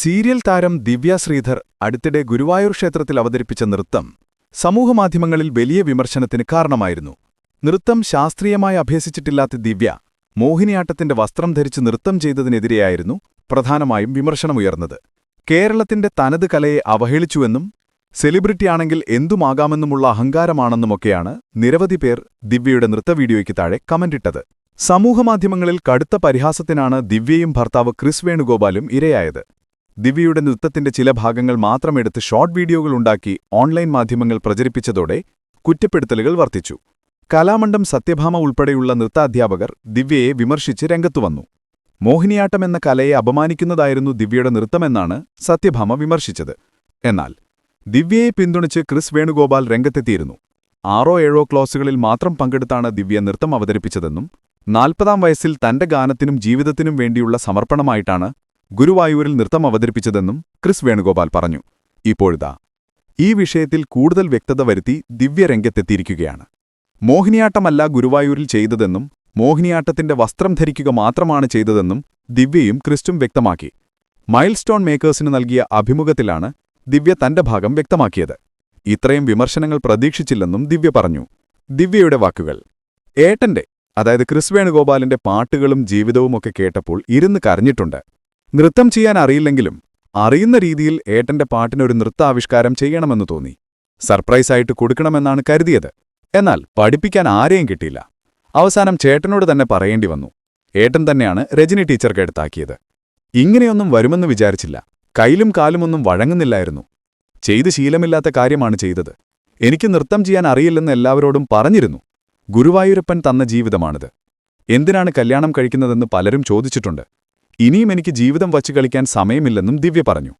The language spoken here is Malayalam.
സീരിയൽ താരം ദിവ്യ ശ്രീധർ അടുത്തിടെ ഗുരുവായൂർ ക്ഷേത്രത്തിൽ അവതരിപ്പിച്ച നൃത്തം സമൂഹമാധ്യമങ്ങളിൽ വലിയ വിമർശനത്തിന് കാരണമായിരുന്നു. നൃത്തം ശാസ്ത്രീയമായി അഭ്യസിച്ചിട്ടില്ലാത്ത ദിവ്യ മോഹിനിയാട്ടത്തിന്റെ വസ്ത്രം ധരിച്ച് നൃത്തം ചെയ്തതിനെതിരെയായിരുന്നു പ്രധാനമായും വിമർശനമുയർന്നത്. കേരളത്തിന്റെ തനത് കലയെ അവഹേളിച്ചുവെന്നും സെലിബ്രിറ്റിയാണെങ്കിൽ എന്തുമാകാമെന്നുമുള്ള അഹങ്കാരമാണെന്നുമൊക്കെയാണ് നിരവധി പേർ ദിവ്യയുടെ നൃത്ത വീഡിയോയ്ക്ക് താഴെ കമന്റിട്ടത്. സമൂഹമാധ്യമങ്ങളിൽ കടുത്ത പരിഹാസത്തിനാണ് ദിവ്യയും ഭർത്താവ് ക്രിസ് വേണുഗോപാലും ഇരയായത്. ദിവ്യയുടെ നൃത്തത്തിന്റെ ചില ഭാഗങ്ങൾ മാത്രമെടുത്ത് ഷോർട്ട് വീഡിയോകൾ ഉണ്ടാക്കി ഓൺലൈൻ മാധ്യമങ്ങൾ പ്രചരിപ്പിച്ചതോടെ കുറ്റപ്പെടുത്തലുകൾ വർദ്ധിച്ചു. കലാമണ്ഡം സത്യഭാമ ഉൾപ്പെടെയുള്ള നൃത്താധ്യാപകർ ദിവ്യയെ വിമർശിച്ച് രംഗത്തുവന്നു മോഹിനിയാട്ടം എന്ന കലയെ അപമാനിക്കുന്നതായിരുന്നു ദിവ്യയുടെ നൃത്തമെന്നാണ് സത്യഭാമ വിമർശിച്ചത്. എന്നാൽ ദിവ്യയെ പിന്തുണച്ച് ക്രിസ് വേണുഗോപാൽ രംഗത്തെത്തിയിരുന്നു. ആറോ ഏഴോ ക്ലോസുകളിൽ മാത്രം പങ്കെടുത്താണ് ദിവ്യ നൃത്തം അവതരിപ്പിച്ചതെന്നും നാൽപ്പതാം വയസ്സിൽ തന്റെ ഗാനത്തിനും ജീവിതത്തിനും വേണ്ടിയുള്ള സമർപ്പണമായിട്ടാണ് ഗുരുവായൂരിൽ നൃത്തം അവതരിപ്പിച്ചതെന്നും ക്രിസ് വേണുഗോപാൽ പറഞ്ഞു. ഇപ്പോഴിതാ ഈ വിഷയത്തിൽ കൂടുതൽ വ്യക്തത വരുത്തി ദിവ്യരംഗത്തെത്തിയിരിക്കുകയാണ്. മോഹിനിയാട്ടമല്ല ഗുരുവായൂരിൽ ചെയ്തതെന്നും മോഹിനിയാട്ടത്തിന്റെ വസ്ത്രം ധരിക്കുക മാത്രമാണ് ചെയ്തതെന്നും ദിവ്യയും ക്രിസ്റ്റും വ്യക്തമാക്കി. മൈൽസ്റ്റോൺ മേക്കേഴ്സിന് നൽകിയ അഭിമുഖത്തിലാണ് ദിവ്യ തന്റെ ഭാഗം വ്യക്തമാക്കിയത്. ഇത്രയും വിമർശനങ്ങൾ പ്രതീക്ഷിച്ചില്ലെന്നും ദിവ്യ പറഞ്ഞു. ദിവ്യയുടെ വാക്കുകൾ. ഏട്ടന്റെ അതായത് ക്രിസ് വേണുഗോപാലിന്റെ പാട്ടുകളും ജീവിതവുമൊക്കെ കേട്ടപ്പോൾ ഇരുന്ന് കരഞ്ഞിട്ടുണ്ട്. നൃത്തം ചെയ്യാൻ അറിയില്ലെങ്കിലും അറിയുന്ന രീതിയിൽ ഏട്ടന്റെ പാട്ടിനൊരു നൃത്താവിഷ്കാരം ചെയ്യണമെന്ന് തോന്നി. സർപ്രൈസായിട്ട് കൊടുക്കണമെന്നാണ് കരുതിയത്. എന്നാൽ പഠിപ്പിക്കാൻ ആരെയും കിട്ടിയില്ല. അവസാനം ചേട്ടനോട് തന്നെ പറയേണ്ടി വന്നു. ഏട്ടൻ തന്നെയാണ് രജനി ടീച്ചർക്ക് എടുത്താക്കിയത്. ഇങ്ങനെയൊന്നും വരുമെന്ന് വിചാരിച്ചില്ല. കയ്യിലും കാലുമൊന്നും വഴങ്ങുന്നില്ലായിരുന്നു. ചെയ്ത് ശീലമില്ലാത്ത കാര്യമാണ് ചെയ്തത്. എനിക്ക് നൃത്തം ചെയ്യാൻ അറിയില്ലെന്ന് എല്ലാവരോടും പറഞ്ഞിരുന്നു. ഗുരുവായൂരപ്പൻ തന്ന ജീവിതമാണിത്. എന്തിനാണ് കല്യാണം കഴിക്കുന്നതെന്ന് പലരും ചോദിച്ചിട്ടുണ്ട്. ഇനിയും എനിക്ക് ജീവിതം വച്ചു കളിക്കാൻ സമയമില്ലെന്നും ദിവ്യ പറഞ്ഞു.